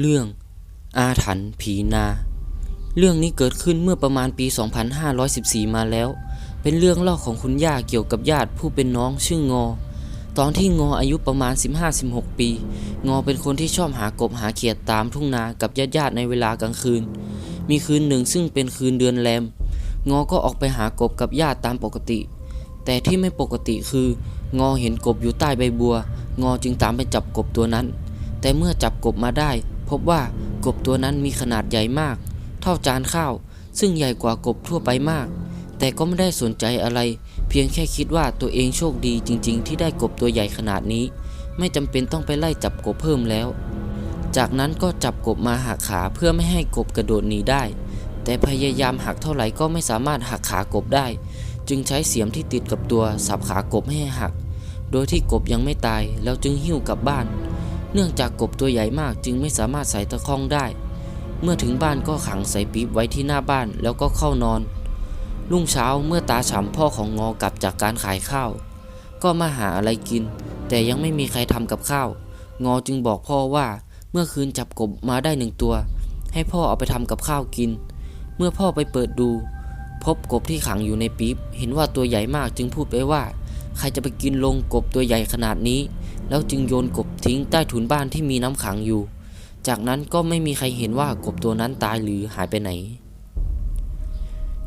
เรื่องอาถรรพ์ผีนา เรื่องนี้เกิดขึ้นเมื่อประมาณปี 2514 มาแล้ว เป็นเรื่องเล่าของคุณย่าเกี่ยวกับญาติผู้เป็นน้องชื่องอ ตอนที่งออายุประมาณ 15-16 ปี งอเป็นคนที่ชอบหากบหาเขียดตามทุ่งนากับญาติๆในเวลากลางคืน มีคืนหนึ่งซึ่งเป็นคืนเดือนแรม งอก็ออกไปหากบกับญาติตามปกติ แต่ที่ไม่ปกติคืองอเห็นกบอยู่ใต้ใบบัว งอจึงตามไปจับกบตัวนั้น แต่เมื่อจับกบมาได้ พบว่ากบตัวนั้นมีขนาดใหญ่มาก เท่าจานข้าว ซึ่งใหญ่กว่ากบทั่วไปมาก แต่ก็ไม่ได้สนใจอะไร เพียงแค่คิดว่าตัวเองโชคดีจริง ๆ ที่ได้กบตัวใหญ่ขนาดนี้ ไม่จำเป็นต้องไปไล่จับกบเพิ่มแล้ว จากนั้นก็จับกบมาหักขาเพื่อไม่ให้กบกระโดดหนีได้ แต่พยายามหักเท่าไหร่ก็ไม่สามารถหักขากบได้ จึงใช้เสียมที่ติดกับตัวสับขากบให้หัก โดยที่กบยังไม่ตายแล้วจึงหิ้วกลับบ้าน เนื่องจากกบตัวใหญ่มากจึงไม่สามารถใส่ตะข้องได้ เมื่อถึงบ้านก็ขังใส่ปี๊บไว้ที่หน้าบ้านแล้วก็เข้านอน รุ่งเช้าเมื่อตาฉ่ำพ่อของงอกลับจากการขายข้าว ก็มาหาอะไรกิน แต่ยังไม่มีใครทำกับข้าว งอจึงบอกพ่อว่าเมื่อคืนจับกบมาได้หนึ่งตัว ให้พ่อเอาไปทำกับข้าวกิน เมื่อพ่อไปเปิดดู พบกบที่ขังอยู่ในปี๊บเห็นว่าตัวใหญ่มากจึงพูดไปว่า ใครจะไปกินลงกบตัวใหญ่ขนาดนี้ แล้วจึงโยนกบทิ้งใต้ถุนบ้านที่มีน้ำขังอยู่ จากนั้นก็ไม่มีใครเห็นว่ากบตัวนั้นตายหรือหายไปไหน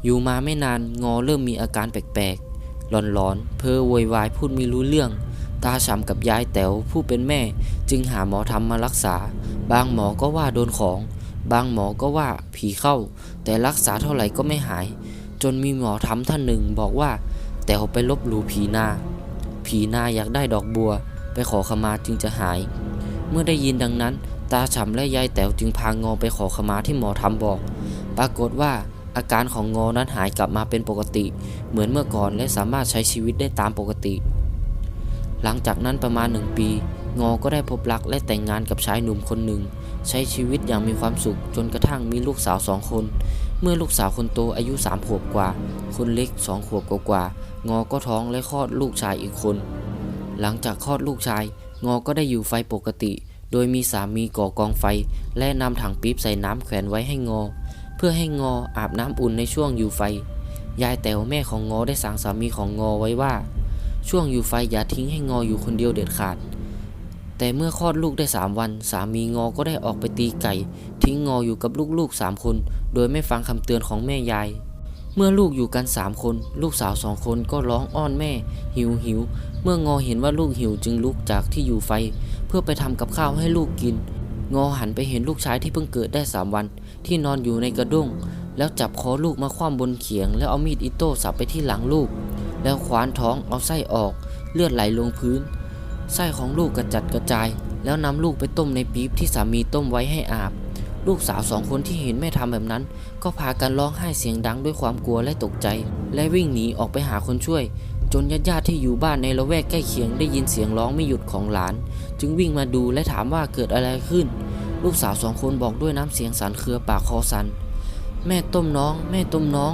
อยู่มาไม่นานงอเริ่มมีอาการแปลกๆหลอนๆ เพ้อโวยวายพูดไม่รู้เรื่อง ตาฉ่ำกับยายแต๋วผู้เป็นแม่ จึงหาหมอทำมารักษา บางหมอก็ว่าโดนของ บางหมอก็ว่าผีเข้า แต่รักษาเท่าไหร่ก็ไม่หาย จนมีหมอทำท่านหนึ่งบอกว่า แต๋วไปลบหลู่ผีนาผีนาอยากได้ดอกบัว ไปขอขมาจึงจะหาย เมื่อได้ยินดังนั้น ตาฉ่ำและยายแต๋วจึงพางอไปขอขมาที่หมอทำบอก ปรากฏว่าอาการของงอนั้นหายกลับมาเป็นปกติ เหมือนเมื่อก่อนและสามารถใช้ชีวิตได้ตามปกติ หลังจากนั้นประมาณหนึ่งปี งอก็ได้พบรักและแต่งงานกับชายหนุ่มคนหนึ่ง ใช้ชีวิตอย่างมีความสุขจนกระทั่งมีลูกสาวสองคน เมื่อลูกสาวคนโตอายุสามขวบกว่า คนเล็กสองขวบกว่าๆงอก็ท้องและคลอดลูกชายอีกคน หลังจากคลอดลูกชาย งอก็ได้อยู่ไฟปกติ โดยมีสามีก่อกองไฟ และนำถังปี๊บใส่น้ำแขวนไว้ให้งอ เพื่อให้งออาบน้ำอุ่นในช่วงอยู่ไฟ ยายแต๋วแม่ของงอได้สั่งสามีของงอไว้ว่า ช่วงอยู่ไฟอย่าทิ้งให้งออยู่คนเดียวเด็ดขาด แต่เมื่อคลอดลูกได้สามวัน สามีงอก็ได้ออกไปตีไก่ ทิ้งงออยู่กับลูกๆสามคน โดยไม่ฟังคำเตือนของแม่ยาย เมื่อลูกอยู่กันสามคน ลูกสาวสองคนก็ร้องอ้อนแม่ หิวหิว เมื่องอเห็นว่าลูกหิวจึงลุกจากที่อยู่ไฟ เพื่อไปทำกับข้าวให้ลูกกิน งอหันไปเห็นลูกชายที่เพิ่งเกิดได้สามวัน ที่นอนอยู่ในกระด้ง แล้วจับคอลูกมาคว่ำบนเขียง แล้วเอามีดอิโต้สับไปที่หลังลูก แล้วควานท้องเอาไส้ออก เลือดไหลลงพื้น ไส้ของลูกกระจัดกระจาย แล้วนำลูกไปต้มในปี๊บที่สามีต้มไว้ให้อาบ ลูกสาวสองคนที่เห็นแม่ทำแบบนั้น ก็พากันร้องไห้เสียงดังด้วยความกลัวและตกใจ และวิ่งหนีออกไปหาคนช่วย จนญาติๆที่อยู่บ้านในละแวกใกล้เคียงได้ยินเสียงร้องไม่หยุดของหลาน จึงวิ่งมาดูและถามว่าเกิดอะไรขึ้น ลูกสาวสองคนบอกด้วยน้ำเสียงสั่นเครือปากคอสัน่นแม่ต้มน้อง แม่ต้มน้อง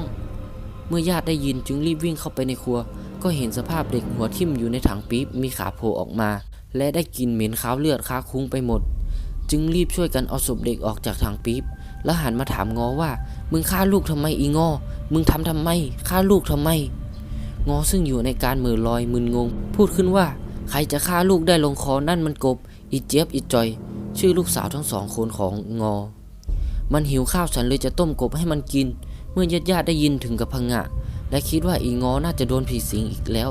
เมื่อญาติได้ยินจึงรีบวิ่งเข้าไปในครัว ก็เห็นสภาพเด็กหัวทิ่มอยู่ในถังปี๊บมีขาโผล่ออกมา และได้กลิ่นเหม็นคาวเลือดคาคุ้งไปหมด จึงรีบช่วยกันเอาศพเด็กออกจากถังปี๊บแล้วหันมาถามงอว่า มึงฆ่าลูกทำไมอีงอ มึงทำทำไมฆ่าลูกทำไม งอซึ่งอยู่ในการมือลอยมึนงง พูดขึ้นว่า ใครจะฆ่าลูกได้ลงคอนั่นมันกบ อีเจี๊ยบอีจอย ชื่อลูกสาวทั้งสองคนของงอ มันหิวข้าวฉันเลยจะต้มกบให้มันกิน เมื่อญาติญาติๆได้ยินถึงกับพังงะ และคิดว่าอีงอน่าจะโดนผีสิงอีกแล้ว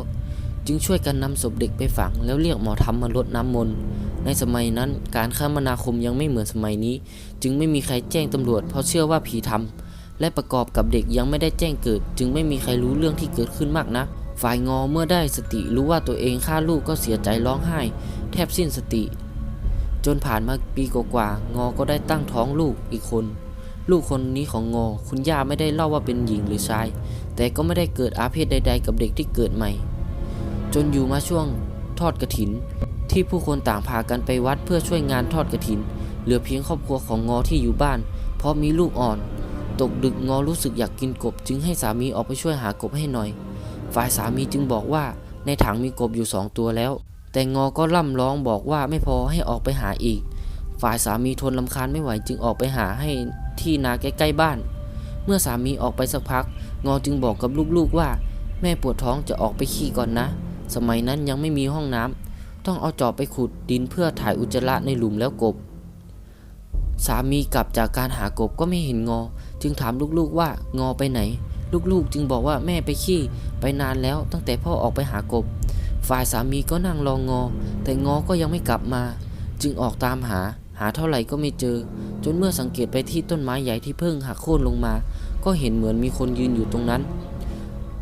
จึงช่วยกันนำศพเด็กไปฝัง แล้วเรียกหมอทำมาลดน้ำมนต์ในสมัยนั้นการคมนาคมยังไม่เหมือนสมัยนี้ จึงไม่มีใครแจ้งตำรวจ เพราะเชื่อว่าผีทำและประกอบกับเด็กยังไม่ได้แจ้งเกิด จึงไม่มีใครรู้เรื่องที่เกิดขึ้นมากนักฝ่ายงอเมื่อได้สติรู้ว่าตัวเองฆ่าลูกก็เสียใจร้องไห้ แทบสิ้นสติ จนผ่านมาปีกว่าๆงอก็ได้ตั้งท้องลูกอีกคน ลูกคนนี้ของงอ คุณย่าไม่ได้เล่าว่าเป็นหญิงหรือชาย แต่ก็ไม่ได้เกิดอาเพศใด ๆ กับเด็กที่เกิดใหม่ จนอยู่มาช่วงทอดกระถิน ที่ผู้คนต่างพากันไปวัดเพื่อช่วยงานทอดกระถิน เหลือเพียงครอบครัวของงอที่อยู่บ้าน เพราะมีลูกอ่อน ตกดึกงอรู้สึกอยากกินกบ จึงให้สามีออกไปช่วยหากบให้หน่อย ฝ่ายสามีจึงบอกว่าในถังมีกบอยู่สองตัวแล้ว แต่งอก็ล่ำร้องบอกว่าไม่พอให้ออกไปหาอีก ฝ่ายสามีทนลำคาญไม่ไหวจึงออกไปหาให้ที่นาใกล้ๆบ้าน เมื่อสามีออกไปสักพัก งอจึงบอกกับลูกๆว่า แม่ปวดท้องจะออกไปขี้ก่อนนะ สมัยนั้นยังไม่มีห้องน้ำต้องเอาจอบไปขุดดินเพื่อถ่ายอุจจาระในหลุมแล้วกบ สามีกลับจากการหากบก็ไม่เห็นงอ จึงถามลูกๆว่างอไปไหน ลูกๆจึงบอกว่าแม่ไปขี้ไปนานแล้วตั้งแต่พ่อออกไปหากบ ฝ่ายสามีก็นั่งรองงอ แต่งอก็ยังไม่กลับมา จึงออกตามหา หาเท่าไหร่ก็ไม่เจอ จนเมื่อสังเกตไปที่ต้นไม้ใหญ่ที่เพิ่งหักโค่นลงมา ก็เห็นเหมือนมีคนยืนอยู่ตรงนั้น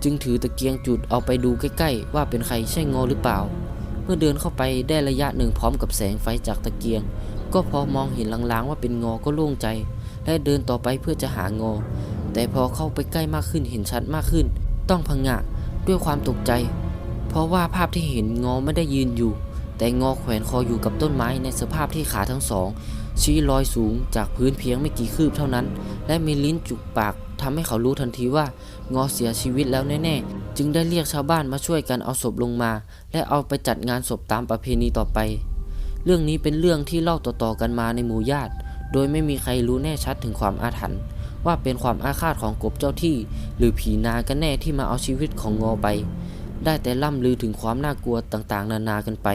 จึงถือตะเกียงจุดเอาไปดูใกล้ๆ ว่าเป็นใครใช่งอหรือเปล่า เมื่อเดินเข้าไปได้ระยะหนึ่งพร้อมกับแสงไฟจากตะเกียง ก็พอมองเห็นลางๆว่าเป็นงอก็โล่งใจ และเดินต่อไปเพื่อจะหางอ แต่พอเข้าไปใกล้มากขึ้นเห็นชัดมากขึ้น ต้องพังงะด้วยความตกใจ เพราะว่าภาพที่เห็นงอไม่ได้ยืนอยู่ แต่งอแขวนคออยู่กับต้นไม้ในสภาพที่ขาทั้งสอง ชี้ลอยสูงจากพื้นเพียงไม่กี่คืบเท่านั้น และมีลิ้นจุกปากทำให้เขารู้ทันทีว่างอเสียชีวิตแล้วแน่ๆ จึงได้เรียกชาวบ้านมาช่วยกันเอาศพลงมา และเอาไปจัดงานศพตามประเพณีต่อไป เรื่องนี้เป็นเรื่องที่เล่าต่อๆกันมาในหมู่ญาติ โดยไม่มีใครรู้แน่ชัดถึงความอาถรรพ์ว่าเป็นความอาฆาตของกบเจ้าที่ หรือผีนากันแน่ที่มาเอาชีวิตของงอไป ได้แต่ล่ำลือถึงความน่ากลัวต่างๆ นานากันไป